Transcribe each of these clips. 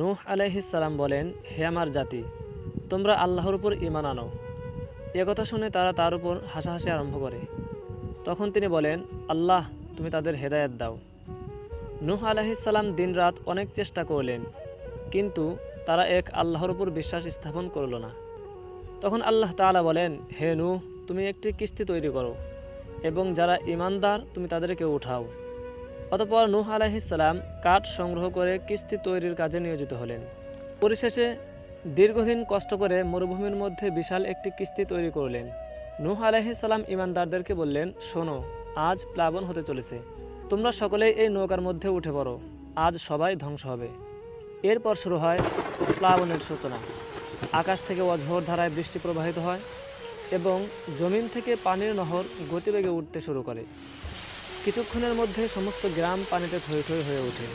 নূহ আলাইহিসাল্লাম বলেন, হে আমার জাতি, তোমরা আল্লাহর উপর ইমান আনো। একথা শুনে তারা তার উপর হাসাহাসি আরম্ভ করে। তখন তিনি বলেন, আল্লাহ, তুমি তাদের হেদায়েত দাও। নূহ আলাইহিসাল্লাম দিনরাত অনেক চেষ্টা করলেন, কিন্তু তারা এক আল্লাহর উপর বিশ্বাস স্থাপন করল না। তখন আল্লাহ তাআলা বলেন, হে নূহ, তুমি একটি কিস্তি তৈরি করো, এবং যারা ইমানদার তুমি তাদেরকে উঠাও। অতপর নূহ আলাইহিসাল্লাম কাঠ সংগ্রহ করে কিস্তি তৈরির কাজে নিয়োজিত হলেন। পরিশেষে দীর্ঘদিন কষ্ট করে মরুভূমির মধ্যে বিশাল একটি কিস্তি তৈরি করলেন। নূহ আলাইহিসাল্লাম ইমানদারদেরকে বললেন, শোনো, আজ প্লাবন হতে চলেছে। তোমরা সকলেই এই নৌকার মধ্যে উঠে পড়ো। আজ সবাই ধ্বংস হবে। এরপর শুরু হয় প্লাবনের সূচনা। আকাশ থেকে অঝোর ধারায় বৃষ্টি প্রবাহিত হয় এবং জমিন থেকে পানির নহর গতিবেগে উঠতে শুরু করে। কিছুক্ষণের মধ্যে সমস্ত গ্রাম পানিতে থই থই হয়ে ওঠে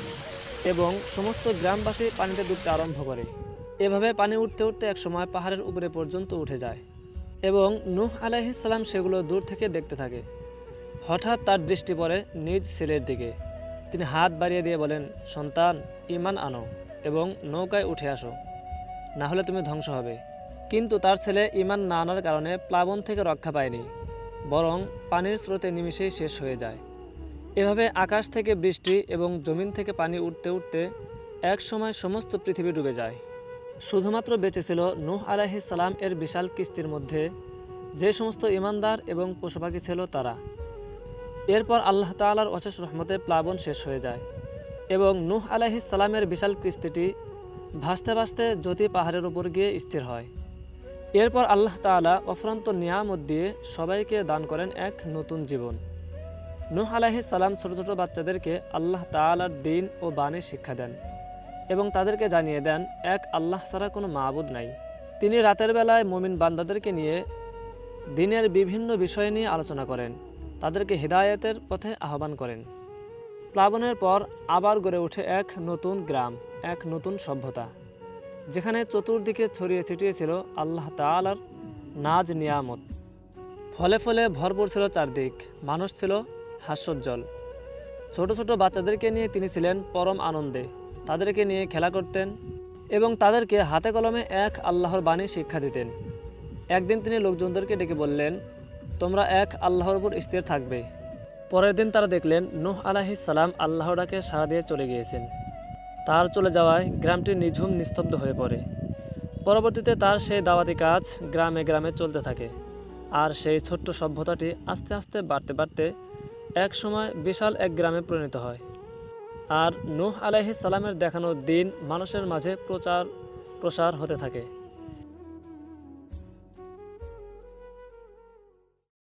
এবং সমস্ত গ্রামবাসী পানিতে ডুবতে আরম্ভ করে। এভাবে পানি উঠতে উঠতে একসময় পাহাড়ের উপরে পর্যন্ত উঠে যায় এবং নূহ আলাইহিসাল্লাম সেগুলো দূর থেকে দেখতে থাকে। হঠাৎ তার দৃষ্টি পড়ে নিজ ছেলের দিকে। তিনি হাত বাড়িয়ে দিয়ে বলেন, সন্তান ইমান আনো এবং নৌকায় উঠে আসো। না হলে তুমি ধ্বংস হবে। কিন্তু তার ছেলে ইমান না আনার কারণে প্লাবন থেকে রক্ষা পায়নি, বরং পানির স্রোতে নিমিষেই শেষ হয়ে যায়। এভাবে আকাশ থেকে বৃষ্টি এবং জমিন থেকে পানি উঠতে উঠতে এক সময় সমস্ত পৃথিবী ডুবে যায়। শুধুমাত্র বেঁচে ছিল নূহ আলাইহিস সালাম এর বিশাল কিস্তির মধ্যে, যে সমস্ত ইমানদার এবং পশুপাখি ছিল তারা। এরপর আল্লাহ তাআলার অশেষ রহমতে প্লাবন শেষ হয়ে যায় এবং নূহ আলাইহিস সালামের বিশাল কিস্তিটি ভাসতে ভাসতে জ্যোতি পাহাড়ের উপর গিয়ে স্থির হয়। এরপর আল্লাহ তাআলা অফ্রান্ত নিয়ামত দিয়ে সবাইকে দান করেন এক নতুন জীবন। নূহ আলাইহিস সালাম ছোট ছোট বাচ্চাদেরকে আল্লাহ তাআলার দিন ও বাণী শিক্ষা দেন এবং তাদেরকে জানিয়ে দেন, এক, আল্লাহ ছাড়া কোনো মাবুদ নাই। তিনি রাতের বেলায় মুমিন বান্দাদেরকে নিয়ে দিনের বিভিন্ন বিষয় নিয়ে আলোচনা করেন, তাদেরকে হৃদায়তের পথে আহ্বান করেন। প্লাবনের পর আবার গড়ে ওঠে এক নতুন গ্রাম, এক নতুন সভ্যতা, যেখানে চতুর্দিকে ছড়িয়ে ছিটিয়ে ছিল আল্লাহ তাআলার নাজ নিয়ামত। ফলে ফলে ভরপুর ছিল চারদিক, মানুষ ছিল হাস্যোজ্জ্বল। ছোট ছোট বাচ্চাদেরকে নিয়ে তিনি ছিলেন পরম আনন্দে। তাদেরকে নিয়ে খেলা করতেন এবং তাদেরকে হাতে কলমে এক আল্লাহর বাণী শিক্ষা দিতেন। একদিন তিনি লোকজনদেরকে ডেকে বললেন, তোমরা এক আল্লাহর উপর স্থির থাকবে। পরের দিন তারা দেখলেন, নুহ আলাহিস সালাম আল্লাহর ডাকে সাড়া দিয়ে চলে গিয়েছেন। তার চলে যাওয়ায় গ্রামটি নিঝুম, নিস্তব্ধ হয়ে পড়ে। পরবর্তীতে তার সেই দাওয়াতি কাজ গ্রামে গ্রামে চলতে থাকে। আর সেই ছোট্ট সভ্যতাটি আস্তে আস্তে বাড়তে বাড়তে এক সময় বিশাল এক গ্রামে পরিণত হয়। আর নূহ আলাইহিস সালামের দেখানো দিন মানুষের মাঝে প্রচার প্রসার হতে থাকে।